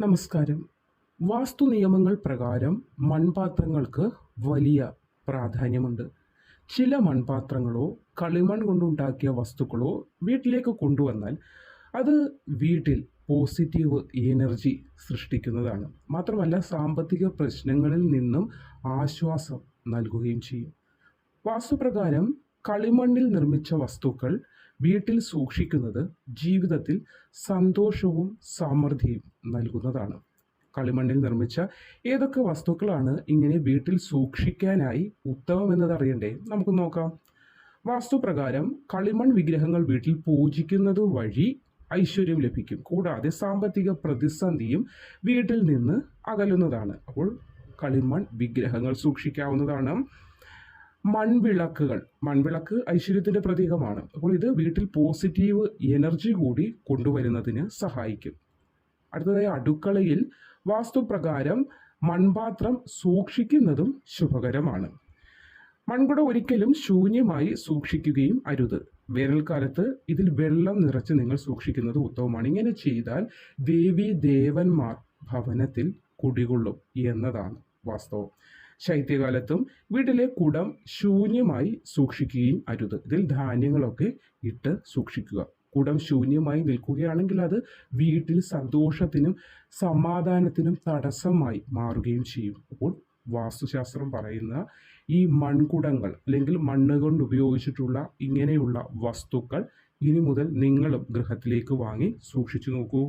നമസ്കാരം. വാസ്തു നിയമങ്ങൾ പ്രകാരം മൺപാത്രങ്ങൾക്ക് വലിയ പ്രാധാന്യമുണ്ട്. ചില മൺപാത്രങ്ങളോ കളിമൺ കൊണ്ടുണ്ടാക്കിയ വസ്തുക്കളോ വീട്ടിലേക്ക് കൊണ്ടുവന്നാൽ അത് വീട്ടിൽ പോസിറ്റീവ് എനർജി സൃഷ്ടിക്കുന്നതാണ്. മാത്രമല്ല സാമ്പത്തിക പ്രശ്നങ്ങളിൽ നിന്നും ആശ്വാസം നൽകുകയും ചെയ്യും. വാസ്തുപ്രകാരം കളിമണ്ണിൽ നിർമ്മിച്ച വസ്തുക്കൾ വീട്ടിൽ സൂക്ഷിക്കുന്നത് ജീവിതത്തിൽ സന്തോഷവും സമൃദ്ധിയും നൽകുന്നതാണ്. കളിമണ്ണിൽ നിർമ്മിച്ച ഏതൊക്കെ വസ്തുക്കളാണ് ഇങ്ങനെ വീട്ടിൽ സൂക്ഷിക്കാനായി ഉത്തമമെന്നത് അറിയണ്ടേ? നമുക്ക് നോക്കാം. വാസ്തുപ്രകാരം കളിമൺ വിഗ്രഹങ്ങൾ വീട്ടിൽ പൂജിക്കുന്നത് വഴി ഐശ്വര്യം ലഭിക്കും. കൂടാതെ സാമ്പത്തിക പ്രതിസന്ധിയും വീട്ടിൽ നിന്ന് അകലുന്നതാണ്. അപ്പോൾ കളിമൺ വിഗ്രഹങ്ങൾ സൂക്ഷിക്കാവുന്നതാണ്. മൺവിളക്കുകൾ. മൺവിളക്ക് ഐശ്വര്യത്തിന്റെ പ്രതീകമാണ്. അപ്പോൾ ഇത് വീട്ടിൽ പോസിറ്റീവ് എനർജി കൂടി കൊണ്ടുവരുന്നതിന് സഹായിക്കും. അടുത്തതായി അടുക്കളയിൽ വാസ്തുപ്രകാരം മൺപാത്രം സൂക്ഷിക്കുന്നതും ശുഭകരമാണ്. മൺകുട ഒരിക്കലും ശൂന്യമായി സൂക്ഷിക്കുകയും അരുത്. വേനൽക്കാലത്ത് ഇതിൽ വെള്ളം നിറച്ച് നിങ്ങൾ സൂക്ഷിക്കുന്നത് ഉത്തമമാണ്. ഇങ്ങനെ ചെയ്താൽ ദേവി ദേവന്മാർ ഭവനത്തിൽ കുടികൊള്ളും എന്നതാണ് വാസ്തവം. ശൈത്യകാലത്തും വീട്ടിലെ കുടം ശൂന്യമായി സൂക്ഷിക്കുകയും അരുത്. ഇതിൽ ധാന്യങ്ങളൊക്കെ ഇട്ട് സൂക്ഷിക്കുക. കുടം ശൂന്യമായി നിൽക്കുകയാണെങ്കിൽ അത് വീട്ടിൽ സന്തോഷത്തിനും സമാധാനത്തിനും തടസ്സമായി മാറുകയും ചെയ്യും. അപ്പോൾ വാസ്തുശാസ്ത്രം പറയുന്ന ഈ മൺകുടങ്ങൾ അല്ലെങ്കിൽ മണ്ണ് കൊണ്ട് ഉപയോഗിച്ചിട്ടുള്ള ഇങ്ങനെയുള്ള വസ്തുക്കൾ ഇനി മുതൽ നിങ്ങളും ഗൃഹത്തിലേക്ക് വാങ്ങി സൂക്ഷിച്ചു നോക്കൂ.